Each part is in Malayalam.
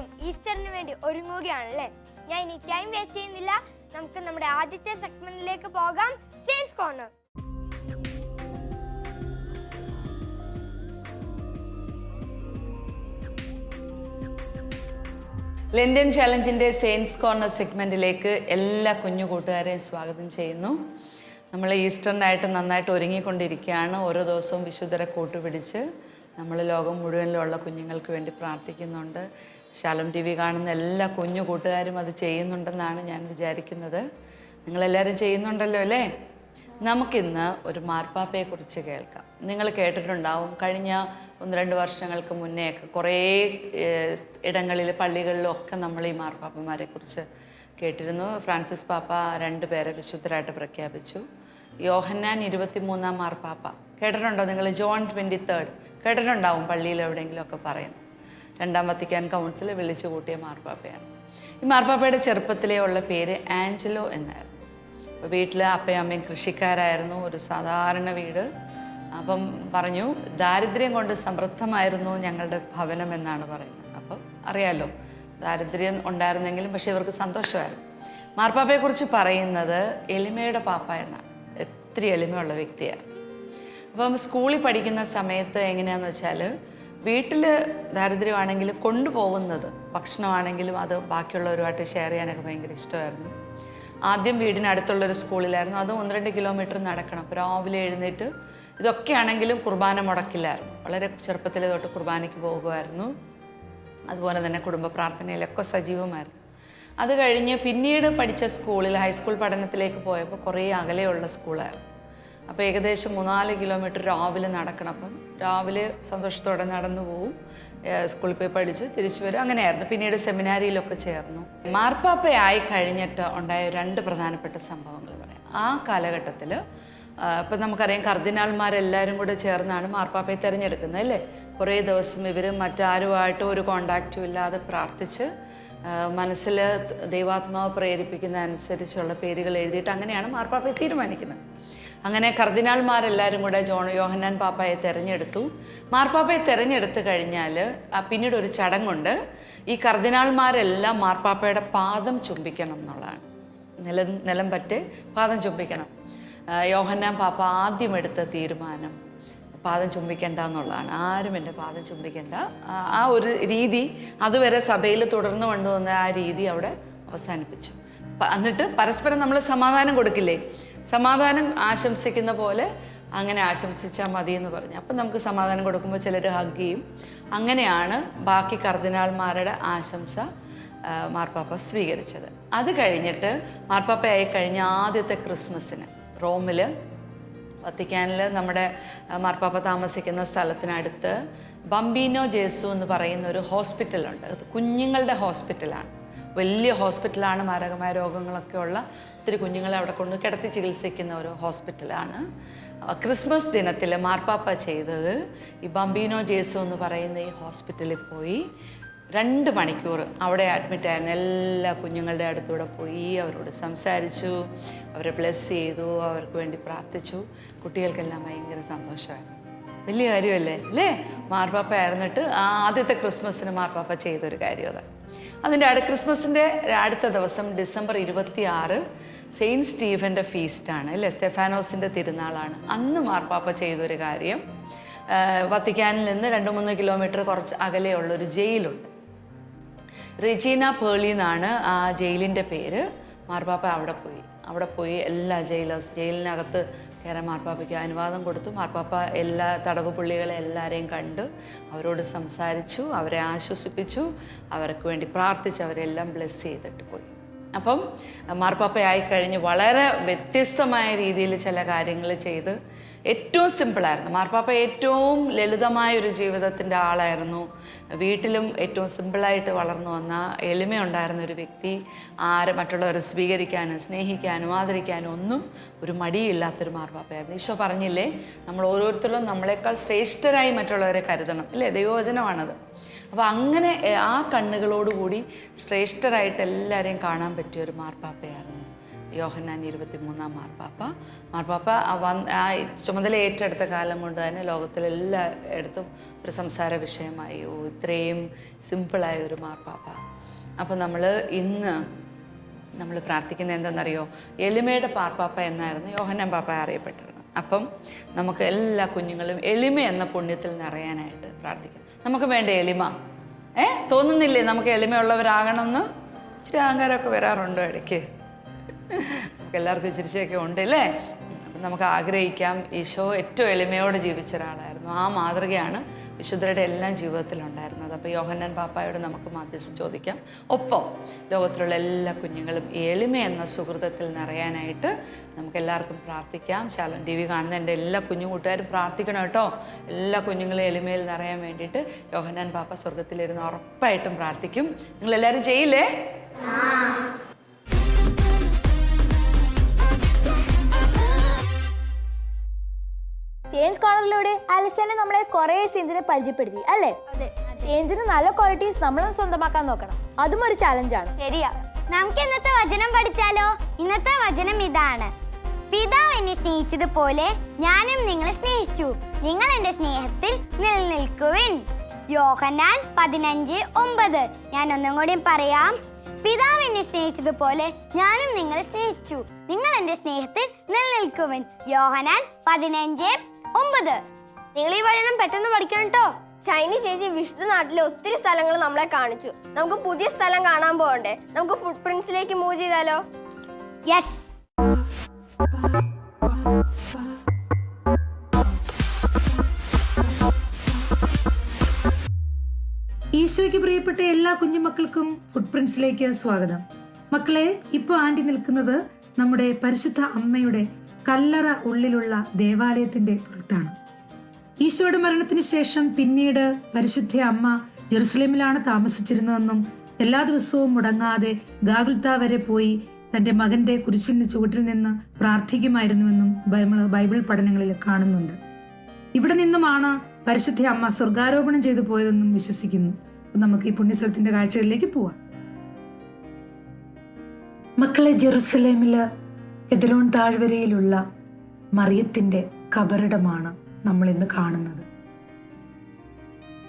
നമ്മളെല്ലാവരും ഈസ്റ്ററിന് വേണ്ടി ഒരുങ്ങുകയാണല്ലേ? ഞാൻ ഇനി ടൈം വേസ്റ്റ് ചെയ്യുന്നില്ല. നമുക്ക് നമ്മുടെ ആദ്യത്തെ സെഗ്മെന്റിലേക്ക് പോകാം. സെയിൽസ് കോർണർ ലണ്ടൻ ചലഞ്ചിന്റെ സെയിൻസ് കോർണർ സെഗ്മെന്റിലേക്ക് എല്ലാ കുഞ്ഞു കൂട്ടുകാരെയും സ്വാഗതം ചെയ്യുന്നു. നമ്മൾ ഈസ്റ്ററിനായിട്ട് നന്നായിട്ട് ഒരുങ്ങിക്കൊണ്ടിരിക്കുകയാണ്. ഓരോ ദിവസവും വിശുദ്ധരെ കൂട്ടുപിടിച്ച് നമ്മൾ ലോകം മുഴുവനിലുള്ള കുഞ്ഞുങ്ങൾക്ക് വേണ്ടി പ്രാർത്ഥിക്കുന്നുണ്ട്. ശാലം ടി വി കാണുന്ന എല്ലാ കുഞ്ഞു കൂട്ടുകാരും അത് ചെയ്യുന്നുണ്ടെന്നാണ് ഞാൻ വിചാരിക്കുന്നത്. നിങ്ങളെല്ലാവരും ചെയ്യുന്നുണ്ടല്ലോ അല്ലേ? നമുക്കിന്ന് ഒരു മാർപ്പാപ്പയെ കുറിച്ച് കേൾക്കാം. നിങ്ങൾ കേട്ടിട്ടുണ്ടാവും കഴിഞ്ഞ ഒന്ന് രണ്ട് വർഷങ്ങൾക്ക് മുന്നേയൊക്കെ കുറേ ഇടങ്ങളിൽ പള്ളികളിലും ഒക്കെ നമ്മൾ ഈ മാർപ്പാപ്പന്മാരെ കുറിച്ച് കേട്ടിരുന്നു. ഫ്രാൻസിസ് പാപ്പ രണ്ട് പേരെ വിശുദ്ധരായിട്ട് പ്രഖ്യാപിച്ചു. യോഹന്നാൻ ഇരുപത്തിമൂന്നാം മാർപ്പാപ്പ. കേട്ടിട്ടുണ്ടോ നിങ്ങൾ? John twenty third. കേട്ടിട്ടുണ്ടാവും പള്ളിയിൽ എവിടെയെങ്കിലുമൊക്കെ പറയുന്നത്. രണ്ടാം വത്തിക്കാൻ കൗൺസിൽ വിളിച്ചു കൂട്ടിയ മാർപ്പാപ്പയാണ്. ഈ മാർപ്പാപ്പയുടെ ചെറുപ്പത്തിലേ ഉള്ള പേര് ആഞ്ചലോ എന്നായിരുന്നു. അപ്പോൾ വീട്ടിൽ അപ്പയും അമ്മയും കൃഷിക്കാരായിരുന്നു. ഒരു സാധാരണ വീട്. അപ്പം പറഞ്ഞു ദാരിദ്ര്യം കൊണ്ട് സമൃദ്ധമായിരുന്നു ഞങ്ങളുടെ ഭവനം എന്നാണ് പറയുന്നത്. അപ്പം അറിയാലോ ദാരിദ്ര്യം ഉണ്ടായിരുന്നെങ്കിലും പക്ഷെ ഇവർക്ക് സന്തോഷമായിരുന്നു. മാർപ്പാപ്പയെക്കുറിച്ച് പറയുന്നത് എളിമയുടെ പാപ്പ എന്നാണ്. ഒത്തിരി എളിമയുള്ള വ്യക്തിയായിരുന്നു. അപ്പം സ്കൂളിൽ പഠിക്കുന്ന സമയത്ത് എങ്ങനെയാണെന്ന് വെച്ചാൽ വീട്ടിൽ ദാരിദ്ര്യമാണെങ്കിലും കൊണ്ടുപോകുന്നത് ഭക്ഷണമാണെങ്കിലും അത് ബാക്കിയുള്ളവരുമായിട്ട് ഷെയർ ചെയ്യാനൊക്കെ ഭയങ്കര ഇഷ്ടമായിരുന്നു. ആദ്യം വീടിനടുത്തുള്ളൊരു സ്കൂളിലായിരുന്നു. അത് ഒന്ന് രണ്ട് കിലോമീറ്റർ നടക്കണം. രാവിലെ എഴുന്നേറ്റ് ഇതൊക്കെയാണെങ്കിലും കുർബാന മുടക്കില്ലായിരുന്നു. വളരെ ചെറുപ്പത്തിലെ തൊട്ട് കുർബാനയ്ക്ക് പോകുമായിരുന്നു. അതുപോലെ തന്നെ കുടുംബ പ്രാർത്ഥനയിലൊക്കെ സജീവമായിരുന്നു. അത് കഴിഞ്ഞ് പിന്നീട് പഠിച്ച സ്കൂളിൽ ഹൈസ്കൂൾ പഠനത്തിലേക്ക് പോയപ്പോൾ കുറേ അകലെയുള്ള സ്കൂളായിരുന്നു. അപ്പോൾ ഏകദേശം മൂന്നാൽ കിലോമീറ്റർ രാവിലെ നടക്കണം. അപ്പം രാവിലെ സന്തോഷത്തോടെ നടന്നു പോവും. സ്കൂളിൽ പോയി പഠിച്ച് തിരിച്ചു വരും. അങ്ങനെയായിരുന്നു. പിന്നീട് സെമിനാരിയിലൊക്കെ ചേർന്നു. മാർപ്പാപ്പയായി കഴിഞ്ഞിട്ട് ഉണ്ടായ രണ്ട് പ്രധാനപ്പെട്ട സംഭവങ്ങൾ പറയാം. ആ കാലഘട്ടത്തിൽ ഇപ്പം നമുക്കറിയാം കർദിനാൾമാരെല്ലാവരും കൂടെ ചേർന്നാണ് മാർപ്പാപ്പയെ തിരഞ്ഞെടുക്കുന്നത് അല്ലേ? കുറേ ദിവസം ഇവർ മറ്റാരുമായിട്ടും ഒരു കോണ്ടാക്റ്റും ഇല്ലാതെ പ്രാർത്ഥിച്ച് മനസ്സിൽ ദൈവാത്മാവ് പ്രേരിപ്പിക്കുന്ന അനുസരിച്ചുള്ള പേരുകൾ എഴുതിയിട്ട് അങ്ങനെയാണ് മാർപ്പാപ്പയെ തീരുമാനിക്കുന്നത്. അങ്ങനെ കർദിനാൾമാരെല്ലാവരും കൂടെ ജോൺ യോഹന്നാൻ പാപ്പായെ തിരഞ്ഞെടുത്തു. മാർപ്പാപ്പയെ തിരഞ്ഞെടുത്തു കഴിഞ്ഞാൽ പിന്നീട് ഒരു ചടങ്ങുണ്ട്. ഈ കർദിനാൾമാരെല്ലാം മാർപ്പാപ്പയുടെ പാദം ചുംബിക്കണം എന്നുള്ളതാണ്. നില നിലം പറ്റ് പാദം ചുംബിക്കണം. യോഹന്നാൻ പാപ്പ ആദ്യം എടുത്ത തീരുമാനം പാദം ചുംബിക്കേണ്ട എന്നുള്ളതാണ്. ആരും എന്റെ പാദം ചുംബിക്കേണ്ട. ആ, ഒരു രീതി അതുവരെ സഭയിൽ തുടർന്നു കൊണ്ടുവന്ന ആ രീതി അവിടെ അവസാനിപ്പിച്ചു. എന്നിട്ട് പരസ്പരം നമ്മൾ സമാധാനം കൊടുക്കില്ലേ? സമാധാനം ആശംസിക്കുന്ന പോലെ അങ്ങനെ ആശംസിച്ചാൽ മതി എന്ന് പറഞ്ഞു. അപ്പം നമുക്ക് സമാധാനം കൊടുക്കുമ്പോൾ ചിലർ ഹഗ് ചെയ്യും. അങ്ങനെയാണ് ബാക്കി കർദിനാൾമാരുടെ ആശംസ മാർപ്പാപ്പ സ്വീകരിച്ചത്. അത് കഴിഞ്ഞിട്ട് മാർപ്പാപ്പയായി കഴിഞ്ഞ ആദ്യത്തെ ക്രിസ്മസിന് റോമിൽ വത്തിക്കാനിൽ നമ്മുടെ മാർപ്പാപ്പ താമസിക്കുന്ന സ്ഥലത്തിനടുത്ത് ബംബീനോ ജേസു എന്ന് പറയുന്ന ഒരു ഹോസ്പിറ്റലുണ്ട്. അത് കുഞ്ഞുങ്ങളുടെ ഹോസ്പിറ്റലാണ്. വലിയ ഹോസ്പിറ്റലാണ് മാരകമായ രോഗങ്ങളൊക്കെ ഉള്ള ഒത്തിരി കുഞ്ഞുങ്ങളെ അവിടെ കൊണ്ട് കിടത്തി ചികിത്സിക്കുന്ന ഒരു ഹോസ്പിറ്റലാണ്. ക്രിസ്മസ് ദിനത്തിൽ മാർപ്പാപ്പ ചെയ്തത് ഈ ബംബീനോ ജേസു എന്ന് പറയുന്ന ഈ ഹോസ്പിറ്റലിൽ പോയി രണ്ട് മണിക്കൂർ അവിടെ അഡ്മിറ്റ് ആയിരുന്ന എല്ലാ കുഞ്ഞുങ്ങളുടെ അടുത്തൂടെ പോയി അവരോട് സംസാരിച്ചു അവരെ ബ്ലെസ് ചെയ്തു അവർക്ക് വേണ്ടി പ്രാർത്ഥിച്ചു. കുട്ടികൾക്കെല്ലാം ഭയങ്കര സന്തോഷമായിരുന്നു. വലിയ കാര്യമല്ലേ? അല്ലേ? മാർപ്പാപ്പ ആയിരുന്നിട്ട് ആദ്യത്തെ ക്രിസ്മസിന് മാർപ്പാപ്പ ചെയ്തൊരു കാര്യം അത്. അതിന്റെ അടുത്ത ക്രിസ്മസിന്റെ അടുത്ത ദിവസം ഡിസംബർ ഇരുപത്തി ആറ് സെയിന്റ് സ്റ്റീഫന്റെ ഫീസ്റ്റാണ് അല്ലേ? സ്റ്റെഫാനോസിന്റെ തിരുനാളാണ്. അന്ന് മാർപ്പാപ്പ ചെയ്തൊരു കാര്യം വത്തിക്കാനിൽ നിന്ന് രണ്ട് മൂന്ന് കിലോമീറ്റർ കുറച്ച് അകലെയുള്ള ഒരു ജയിലുണ്ട്. റെജീന പേളി എന്നാണ് ആ ജയിലിന്റെ പേര്. മാർപ്പാപ്പ അവിടെ പോയി. അവിടെ പോയി എല്ലാ ജയിലേഴ്സ് ജയിലിനകത്ത് കയറാൻ മാർപ്പാപ്പയ്ക്ക് അനുവാദം കൊടുത്തു. മാർപ്പാപ്പ എല്ലാ തടവ് പുള്ളികളെ എല്ലാവരെയും കണ്ടു. അവരോട് സംസാരിച്ചു അവരെ ആശ്വസിപ്പിച്ചു അവർക്ക് വേണ്ടി പ്രാർത്ഥിച്ച് അവരെല്ലാം ബ്ലെസ് ചെയ്തിട്ട് പോയി. അപ്പം മാർപ്പാപ്പയായി കഴിഞ്ഞ് വളരെ വ്യത്യസ്തമായ രീതിയിൽ ചില കാര്യങ്ങൾ ചെയ്ത് ഏറ്റവും സിമ്പിളായിരുന്നു. മാർപ്പാപ്പ ഏറ്റവും ലളിതമായ ഒരു ജീവിതത്തിന്റെ ആളായിരുന്നു. വീട്ടിലും ഏറ്റവും സിമ്പിളായിട്ട് വളർന്നു വന്ന എളിമയുണ്ടായിരുന്ന ഒരു വ്യക്തി ആരെ മറ്റുള്ളവരെ സ്വീകരിക്കാനും സ്നേഹിക്കാനും ആദരിക്കാനും ഒന്നും ഒരു മടിയില്ലാത്തൊരു മാർപ്പാപ്പയായിരുന്നു. ഈശോ പറഞ്ഞില്ലേ നമ്മൾ ഓരോരുത്തരും നമ്മളെക്കാൾ ശ്രേഷ്ഠരായി മറ്റുള്ളവരെ കരുതണം. ഇല്ലേ? ദൈവവചനമാണത്. അപ്പോൾ അങ്ങനെ ആ കണ്ണുകളോടുകൂടി ശ്രേഷ്ഠരായിട്ട് എല്ലാവരെയും കാണാൻ പറ്റിയ ഒരു മാർപ്പാപ്പയായിരുന്നു. യോഹന്നാൻ ഇരുപത്തിമൂന്നാം മാർപ്പാപ്പ. മാർപ്പാപ്പ വന്ന് ആ ചുമതല ഏറ്റെടുത്ത കാലം കൊണ്ട് തന്നെ ലോകത്തിലെല്ലാ ഇടത്തും ഒരു സംസാര വിഷയമായി. ഓ ഇത്രയും സിമ്പിളായ ഒരു മാർപ്പാപ്പ. അപ്പോൾ നമ്മൾ ഇന്ന് നമ്മൾ പ്രാർത്ഥിക്കുന്നത് എന്താണെന്നറിയോ? എളിമയുടെ പാർപ്പാപ്പ എന്നായിരുന്നു യോഹന്നാൻ പാപ്പ അറിയപ്പെട്ടിരുന്നത്. അപ്പം നമുക്ക് എല്ലാ കുഞ്ഞുങ്ങളും എളിമ എന്ന പുണ്യത്തിൽ നിറയാനായിട്ട് പ്രാർത്ഥിക്കാം. നമുക്ക് വേണ്ട എളിമ. ഏ? തോന്നുന്നില്ലേ നമുക്ക് എളിമയുള്ളവരാകണമെന്ന്? ഇച്ചിരി അഹങ്കാരമൊക്കെ വരാറുണ്ടോ ഇടയ്ക്ക്? എല്ലാവർക്കും ചിരിച്ചൊക്കെ ഉണ്ട് അല്ലേ? അപ്പം നമുക്ക് ആഗ്രഹിക്കാം ഈശോ ഏറ്റവും എളിമയോടെ ജീവിച്ച ഒരാളായിരുന്നു. ആ മാതൃകയാണ് വിശുദ്ധരുടെ എല്ലാം ജീവിതത്തിലുണ്ടായിരുന്നത്. അപ്പോൾ യോഹന്നാൻ പാപ്പായോട് നമുക്ക് മാധ്യസ്ഥം ചോദിക്കാം. ഒപ്പം ലോകത്തിലുള്ള എല്ലാ കുഞ്ഞുങ്ങളും എളിമ എന്ന സുഹൃത്തത്തിൽ നിറയാനായിട്ട് നമുക്ക് എല്ലാവർക്കും പ്രാർത്ഥിക്കാം. ശാലം ടി വി കാണുന്ന എന്റെ എല്ലാ കുഞ്ഞു കൂട്ടുകാരും പ്രാർത്ഥിക്കണം കേട്ടോ. എല്ലാ കുഞ്ഞുങ്ങളും എളിമയിൽ നിറയാൻ വേണ്ടിയിട്ട് യോഹന്നാൻ പാപ്പ സ്വർഗത്തിലിരുന്ന് ഉറപ്പായിട്ടും പ്രാർത്ഥിക്കും. നിങ്ങളെല്ലാവരും ചെയ്യില്ലേ? സയൻസ് കോർണറിലൂടെ അലക്സാണ്ടർ നമ്മളെ കുറേ സീൻസിനെ പരിചയപ്പെടുത്തി അല്ലേ? സയൻസിന് നല്ല ക്വാളിറ്റീസ് നമ്മളും സ്വന്തമാക്കാൻ നോക്കണം. അതും ഒരു ചാലഞ്ചാണ് ശരിയാ. നമുക്ക് ഇന്നത്തെ വചനം പഠിച്ചാലോ? ഇന്നത്തെ വചനം ഇതാണ്. പിതാവ് എന്നെ സ്നേഹിച്ചതുപോലെ ഞാനും നിങ്ങളെ സ്നേഹിച്ചു. നിങ്ങൾ എന്റെ സ്നേഹത്തിൽ നിലനിൽക്കുവിൻ. യോഹന്നാൻ പതിനഞ്ച് ഒമ്പത്. ഞാൻ ഒന്നും കൂടി പറയാം. പിതാവ് എന്നെ സ്നേഹിച്ചതുപോലെ ഞാനും നിങ്ങളെ സ്നേഹിച്ചു. നിങ്ങൾ എന്റെ സ്നേഹത്തിൽ നിലനിൽക്കുവിൻ. യോഹനാൻ പതിനഞ്ച് ഒമ്പത്. നിങ്ങൾ ഈ വചനം പെട്ടെന്ന് പഠിക്കണം കേട്ടോ ഷൈനി ചേച്ചി വിശുദ്ധ നാട്ടിലെ ഒത്തിരി സ്ഥലങ്ങൾ നമ്മളെ കാണിച്ചു. നമുക്ക് പുതിയ സ്ഥലം കാണാൻ പോകണ്ടേ? നമുക്ക് ഫുട് പ്രിന്റ്സിലേക്ക് മൂവ് ചെയ്താലോ? യെസ് ഈശോയ്ക്ക് പ്രിയപ്പെട്ട എല്ലാ കുഞ്ഞുമക്കൾക്കും ഫുട് പ്രിന്റ്സിലേക്ക് സ്വാഗതം. മക്കളെ ഇപ്പോൾ ആന്റി നിൽക്കുന്നത് നമ്മുടെ പരിശുദ്ധ അമ്മയുടെ കല്ലറ ഉള്ളിലുള്ള ദേവാലയത്തിന്റെ പുറത്താണ്. ഈശോയുടെ മരണത്തിന് ശേഷം പിന്നീട് പരിശുദ്ധ അമ്മ ജെറുസലേമിലാണ് താമസിച്ചിരുന്നതെന്നും എല്ലാ ദിവസവും മുടങ്ങാതെ ഗാഗുൽത്ത വരെ പോയി തന്റെ മകന്റെ കുരിശിന് ചുവട്ടിൽ നിന്ന് പ്രാർത്ഥിക്കുമായിരുന്നുവെന്നും ബൈബിൾ ബൈബിൾ പഠനങ്ങളിൽ കാണുന്നുണ്ട്. ഇവിടെ നിന്നുമാണ് പരിശുദ്ധ അമ്മ സ്വർഗാരോപണം ചെയ്തു പോയതെന്നും വിശ്വസിക്കുന്നു. നമുക്ക് ഈ പുണ്യസ്ഥലത്തിന്റെ കാഴ്ചകളിലേക്ക് പോവാം. മക്കളെ ജെറുസലേമിൽ എതിലോൺ താഴ്വരയിലുള്ള മറിയത്തിന്റെ കബറിടമാണ് നമ്മൾ ഇന്ന് കാണുന്നത്.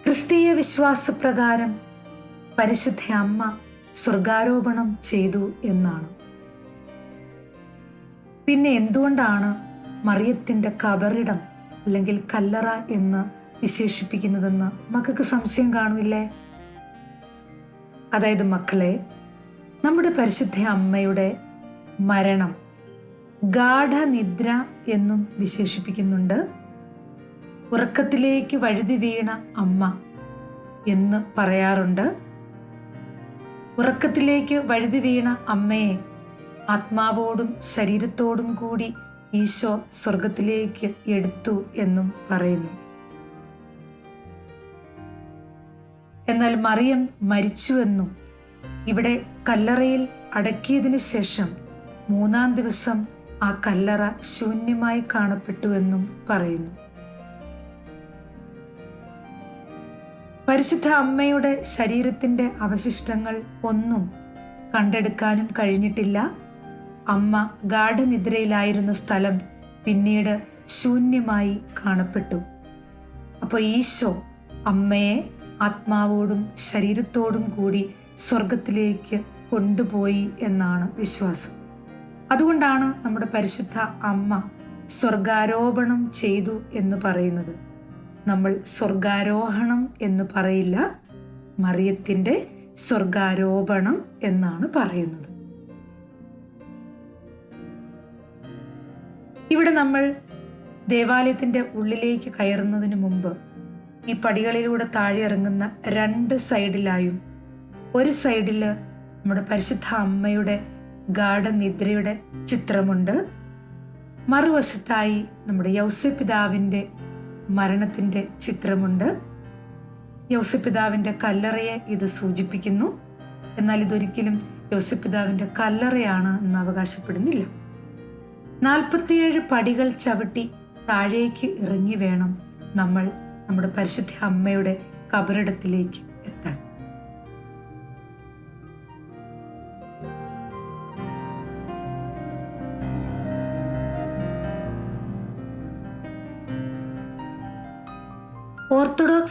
ക്രിസ്തീയ വിശ്വാസപ്രകാരം പരിശുദ്ധ അമ്മ സ്വർഗാരോപണം ചെയ്തു എന്നാണ്. പിന്നെ എന്തുകൊണ്ടാണ് മറിയത്തിന്റെ കബറിടം അല്ലെങ്കിൽ കല്ലറ എന്ന് വിശേഷിപ്പിക്കുന്നതെന്ന് മക്കൾക്ക് സംശയം കാണില്ലേ അതായത് മക്കളെ നമ്മുടെ പരിശുദ്ധ അമ്മയുടെ മരണം ഗാഠനിദ്ര എന്നും വിശേഷിപ്പിക്കുന്നുണ്ട്. ഉറക്കത്തിലേക്ക് വഴുതി വീണ അമ്മ എന്ന് പറയാറുണ്ട്. ഉറക്കത്തിലേക്ക് വഴുതി വീണ അമ്മയെ ആത്മാവോടും ശരീരത്തോടും കൂടി ഈശോ സ്വർഗത്തിലേക്ക് എടുത്തു എന്നും പറയുന്നു. എന്നാൽ മറിയം മരിച്ചുവെന്നും ഇവിടെ കല്ലറയിൽ അടക്കിയതിനു ശേഷം മൂന്നാം ദിവസം ആ കല്ലറ ശൂന്യമായി കാണപ്പെട്ടുവെന്നും പറയുന്നു. പരിശുദ്ധ അമ്മയുടെ ശരീരത്തിന്റെ അവശിഷ്ടങ്ങൾ ഒന്നും കണ്ടെടുക്കാനും കഴിഞ്ഞിട്ടില്ല. അമ്മ ഗാഠനിദ്രയിലായിരുന്ന സ്ഥലം പിന്നീട് ശൂന്യമായി കാണപ്പെട്ടു. അപ്പോൾ ഈശോ അമ്മയെ ആത്മാവോടും ശരീരത്തോടും കൂടി സ്വർഗത്തിലേക്ക് കൊണ്ടുപോയി എന്നാണ് വിശ്വാസം. അതുകൊണ്ടാണ് നമ്മുടെ പരിശുദ്ധ അമ്മ സ്വർഗാരോപണം ചെയ്തു എന്ന് പറയുന്നത്. നമ്മൾ സ്വർഗാരോഹണം എന്ന് പറയില്ല മറിയത്തിന്റെ സ്വർഗാരോപണം എന്നാണ് പറയുന്നത്. ഇവിടെ നമ്മൾ ദേവാലയത്തിന്റെ ഉള്ളിലേക്ക് കയറുന്നതിന് മുമ്പ് ഈ പടികളിലൂടെ താഴെ ഇറങ്ങുന്ന രണ്ട് സൈഡിലായും ഒരു സൈഡിൽ നമ്മുടെ പരിശുദ്ധ അമ്മയുടെ ഗാഠനിദ്രയുടെ ചിത്രമുണ്ട്. മറുവശത്തായി നമ്മുടെ യൗസ്യപിതാവിന്റെ മരണത്തിന്റെ ചിത്രമുണ്ട്. യൗസ്യപിതാവിന്റെ കല്ലറയെ ഇത് സൂചിപ്പിക്കുന്നു. എന്നാൽ ഇതൊരിക്കലും യൗസ്യപിതാവിന്റെ കല്ലറയാണ് എന്ന് അവകാശപ്പെടുന്നില്ല. നാൽപ്പത്തിയേഴ് പടികൾ ചവിട്ടി താഴേക്ക് ഇറങ്ങി വേണം നമ്മൾ നമ്മുടെ പരിശുദ്ധ അമ്മയുടെ കബറിടത്തിലേക്ക് എത്താൻ.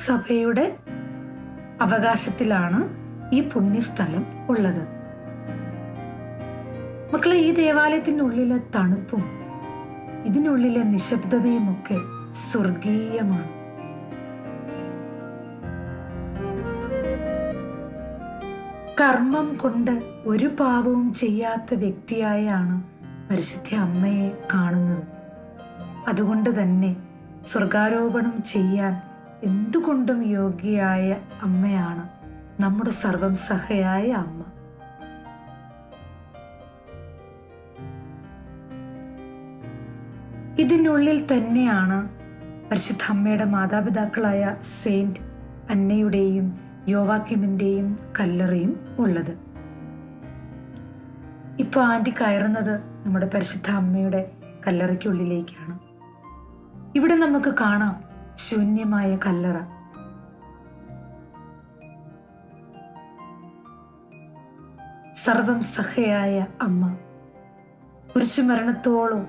സഭയുടെ അവകാശത്തിലാണ് ഈ പുണ്യസ്ഥലം ഉള്ളത്. മക്കളെ ഈ ദേവാലയത്തിനുള്ളിലെ തണുപ്പും ഇതിനുള്ളിലെ നിശബ്ദതയും ഒക്കെ സ്വർഗീയമാണ്. കർമ്മം കൊണ്ട് ഒരു പാപവും ചെയ്യാത്ത വ്യക്തിയായാണ് പരിശുദ്ധ അമ്മയെ കാണുന്നത്. അതുകൊണ്ട് തന്നെ സ്വർഗാരോപണം ചെയ്യാൻ എന്തുകൊണ്ടും യോഗ്യയായ അമ്മയാണ് നമ്മുടെ സർവം സഹയായ അമ്മ. ഇതിനുള്ളിൽ തന്നെയാണ് പരിശുദ്ധ അമ്മയുടെ മാതാപിതാക്കളായ സെയിന്റ് അന്നയുടെയും യോവാക്യമിന്റെയും കല്ലറയും ഉള്ളത്. ഇപ്പൊ ആന്റി കയറുന്നത് നമ്മുടെ പരിശുദ്ധ അമ്മയുടെ കല്ലറയ്ക്കുള്ളിലേക്കാണ്. ഇവിടെ നമുക്ക് കാണാം ശൂന്യമായ കല്ലറ. സർവം സഹയായ അമ്മ. കുരിശുമരണത്തോളം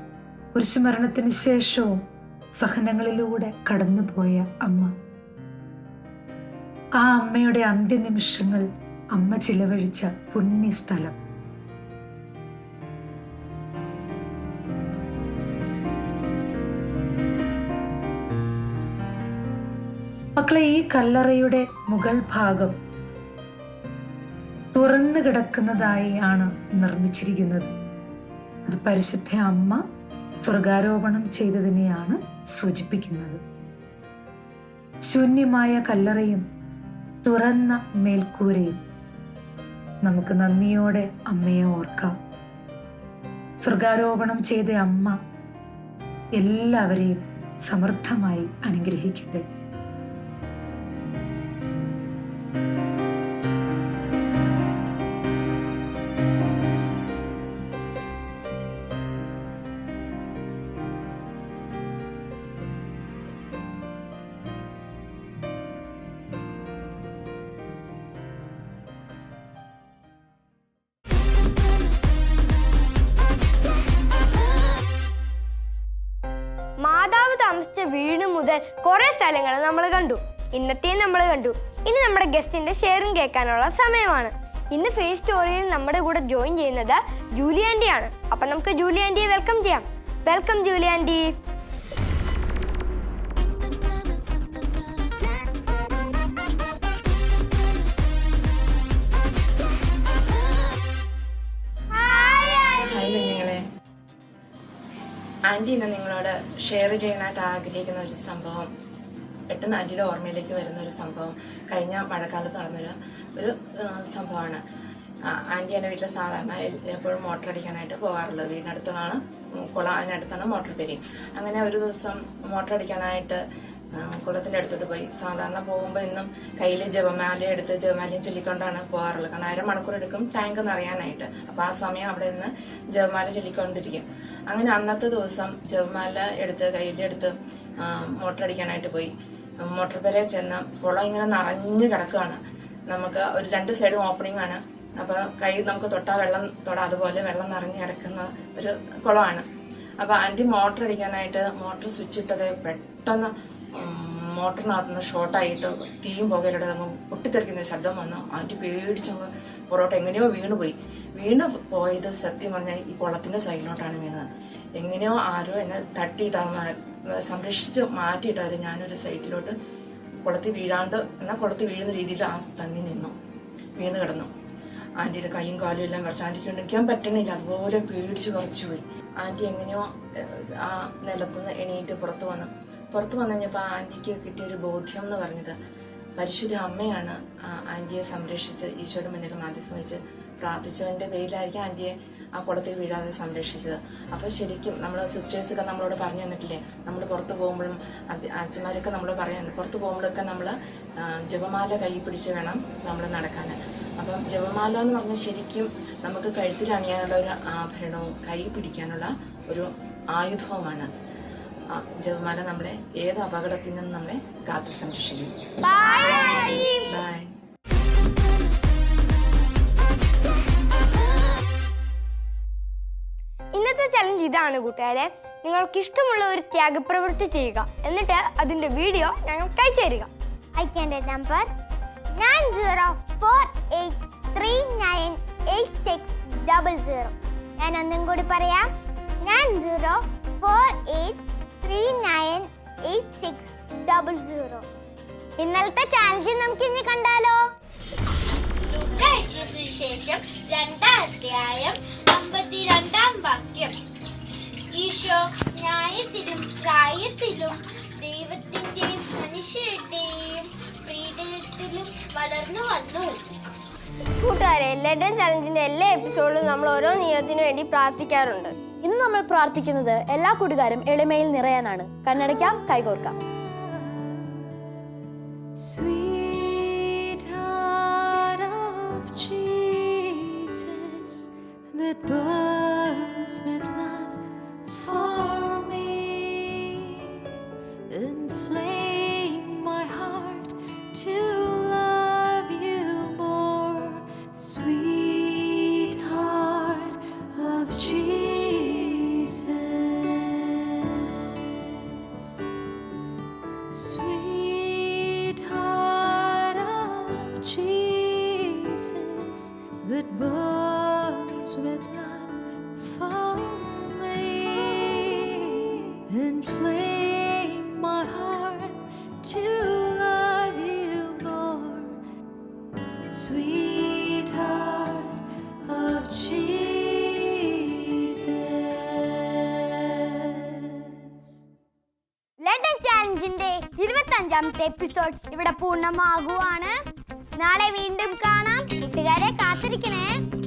കുരിശുമരണത്തിന് ശേഷവും സഹനങ്ങളിലൂടെ കടന്നുപോയ അമ്മ. ആ അമ്മയുടെ അന്ത്യനിമിഷങ്ങൾ അമ്മ ചിലവഴിച്ച പുണ്യസ്ഥലം. മക്കളെ ഈ കല്ലറയുടെ മുകൾ ഭാഗം തുറന്നു കിടക്കുന്നതായി ആണ് നിർമ്മിച്ചിരിക്കുന്നത്. അത് പരിശുദ്ധ അമ്മ സ്വർഗാരോപണം ചെയ്തതിനെയാണ് സൂചിപ്പിക്കുന്നത്. ശൂന്യമായ കല്ലറയും തുറന്ന മേൽക്കൂരയും. നമുക്ക് നന്ദിയോടെ അമ്മയെ ഓർക്കാം. സ്വർഗാരോപണം ചെയ്ത അമ്മ എല്ലാവരെയും സമൃദ്ധമായി അനുഗ്രഹിക്കട്ടെ. മുതൽ കുറെ സ്ഥലങ്ങൾ നമ്മൾ കണ്ടു. ഇന്നത്തെയും നമ്മൾ കണ്ടു. ഇനി നമ്മുടെ ഗസ്റ്റിന്റെ ഷെയറിംഗ് കേൾക്കാനുള്ള സമയമാണ്. ഇന്ന് ഫേസ് സ്റ്റോറിയിൽ നമ്മുടെ കൂടെ ജോയിൻ ചെയ്യുന്നത് ജൂലി ആണ് അപ്പൊ നമുക്ക് ജൂലി വെൽക്കം ചെയ്യാം. വെൽക്കം ജൂലി ആന്റി ഇന്ന് നിങ്ങളോട് ഷെയർ ചെയ്യാനായിട്ട് ആഗ്രഹിക്കുന്ന ഒരു സംഭവം പെട്ടെന്ന് ആന്റിയുടെ ഓർമ്മയിലേക്ക് വരുന്ന ഒരു സംഭവം കഴിഞ്ഞ മഴക്കാലത്ത് നടന്നൊരു ഒരു സംഭവമാണ്. ആന്റി എന്റെ വീട്ടിൽ സാധാരണ എപ്പോഴും മോട്ടർ അടിക്കാനായിട്ട് പോകാറുള്ളത്. വീടിനടുത്താണ് കുളം അതിനടുത്താണ് മോട്ടർ പെരി. അങ്ങനെ ഒരു ദിവസം മോട്ടർ അടിക്കാനായിട്ട് കുളത്തിന്റെ അടുത്തോട്ട് പോയി. സാധാരണ പോകുമ്പോൾ ഇന്നും കയ്യിൽ ജപമാല എടുത്ത് ജപമാലയും ചൊല്ലിക്കൊണ്ടാണ് പോകാറുള്ളത്. കാരണം അര മണിക്കൂർ എടുക്കും ടാങ്ക് നിറയാനായിട്ട് അപ്പോൾ ആ സമയം അവിടെ നിന്ന് ജപമാല ചൊല്ലിക്കൊണ്ടിരിക്കും. അങ്ങനെ അന്നത്തെ ദിവസം ജപമാല എടുത്ത് കയ്യിലെടുത്ത് മോട്ടർ അടിക്കാനായിട്ട് പോയി. മോട്ടോർ വരെ ചെന്ന് കുളം ഇങ്ങനെ നിറഞ്ഞു കിടക്കുകയാണ്. നമുക്ക് ഒരു രണ്ട് സൈഡും ഓപ്പണിംഗ് ആണ്. അപ്പോൾ കൈ നമുക്ക് തൊട്ടാൽ വെള്ളം തൊടാ അതുപോലെ വെള്ളം നിറഞ്ഞു കിടക്കുന്ന ഒരു കുളമാണ്. അപ്പോൾ ആന്റി മോട്ടർ അടിക്കാനായിട്ട് മോട്ടർ സ്വിച്ച് ഇട്ടത് പെട്ടെന്ന് മോട്ടറിനകത്തുനിന്ന് ഷോർട്ടായിട്ട് തീയും പുകയിലൂടെ അങ്ങ് പൊട്ടിത്തെറിക്കുന്ന ശബ്ദം വന്നു ആന്റി പേടിച്ചങ്ങ് പൊറോട്ട എങ്ങനെയോ വീണ് പോയി വീണ് പോയത് സത്യം പറഞ്ഞാൽ ഈ കുളത്തിന്റെ സൈഡിലോട്ടാണ് വീണത്. എങ്ങനെയോ ആരോ എന്നെ തട്ടിയിട്ട് സംരക്ഷിച്ച് മാറ്റിയിട്ടാലും ഞാനൊരു സൈഡിലോട്ട് കുളത്തിൽ വീഴാണ്ട് എന്നാൽ കുളത്തിൽ വീഴുന്ന രീതിയിൽ ആ തങ്ങി നിന്നു. വീണ് കിടന്നു. ആന്റിയുടെ കൈയും കാലും എല്ലാം വരച്ച് ആന്റിക്ക് എണീക്കാൻ പറ്റണില്ല. അതുപോലെ പേടിച്ച് കുറച്ചു പോയി. ആന്റി എങ്ങനെയോ ആ നിലത്തുനിന്ന് എണീറ്റ് പുറത്തു വന്നു. പുറത്തു വന്നു കഴിഞ്ഞപ്പോൾ ആന്റിക്ക് കിട്ടിയൊരു ബോധ്യം എന്ന് പറഞ്ഞത് പരിശുദ്ധ അമ്മയാണ് ആന്റിയെ സംരക്ഷിച്ച് ഈശോയുടെ മുന്നിൽ മാധ്യസ്ഥം വെച്ച് പ്രാർത്ഥിച്ചതിന്റെ പേരിലായിരിക്കും ആന്റിയെ ആ കുളത്തിൽ വീഴാതെ സംരക്ഷിച്ചത്. അപ്പോൾ ശരിക്കും നമ്മൾ സിസ്റ്റേഴ്സൊക്കെ നമ്മളോട് പറഞ്ഞു തന്നിട്ടില്ലേ? നമ്മൾ പുറത്ത് പോകുമ്പോഴും അച്ഛന്മാരൊക്കെ നമ്മൾ പറയാൻ പുറത്ത് പോകുമ്പോഴൊക്കെ നമ്മൾ ജപമാല കൈ പിടിച്ച് വേണം നമ്മൾ നടക്കാൻ അപ്പം ജപമാല എന്ന് പറഞ്ഞാൽ ശരിക്കും നമുക്ക് കഴുത്തിൽ അണിയാനുള്ള ഒരു ആഭരണവും കൈ പിടിക്കാനുള്ള ഒരു ആയുധവുമാണ്. ജപമാല നമ്മളെ ഏത് അപകടത്തിൽ നിന്നും നമ്മളെ കാത്തു സംരക്ഷിക്കും. ബൈ ചലഞ്ച് ഇതാണ് കൂട്ടുകാരെ. നിങ്ങൾക്ക് ഇഷ്ടമുള്ള ഒരു ത്യാഗപ്രവൃത്തി ചെയ്യുക. എന്നിട്ട് അതിന്റെ വീഡിയോ ഞങ്ങൾക്ക് അയച്ചു തരിക അയക്കേണ്ട number nine zero four eight three nine eight six double zero. ഞാൻ ഒന്നും കൂടി പറയാം. Nine zero four eight three nine eight six double zero. ഇന്നലത്തെ ചാലഞ്ച് നമുക്ക് ഇനി കണ്ടാലോ? സുവിശേഷം രണ്ടാം അധ്യായം അമ്പത്തിരണ്ടാം വാക്യം. ഈശോ ന്യായത്തിലും പ്രായത്തിലും ദൈവത്തിന്റെയും മനുഷ്യരുടെയും പ്രീതത്തിലും വളർന്നു വന്നു. കൂട്ടുകാരെ ലെഡൻ ചലഞ്ചിന്റെ എല്ലാ എപ്പിസോഡിലും നമ്മൾ ഓരോ നിയമത്തിനു വേണ്ടി പ്രാർത്ഥിക്കാറുണ്ട്. ഇന്ന് നമ്മൾ പ്രാർത്ഥിക്കുന്നത് എല്ലാ കൂട്ടുകാരും എളിമയിൽ നിറയാനാണ്. കണ്ണടയ്ക്കാം കൈകോർക്കാം. Sweetheart That with love for me, inflame my heart to love you more. Sweetheart of Jesus. London ചാലഞ്ചിന്റെ ഇരുപത്തി അഞ്ചാമത്തെ എപ്പിസോഡ് ഇവിടെ പൂർണമാകുവാണ് നാളെ വീണ്ടും കാണാം കൂട്ടുകാരെ കാത്തിരിക്കണേ ബൈ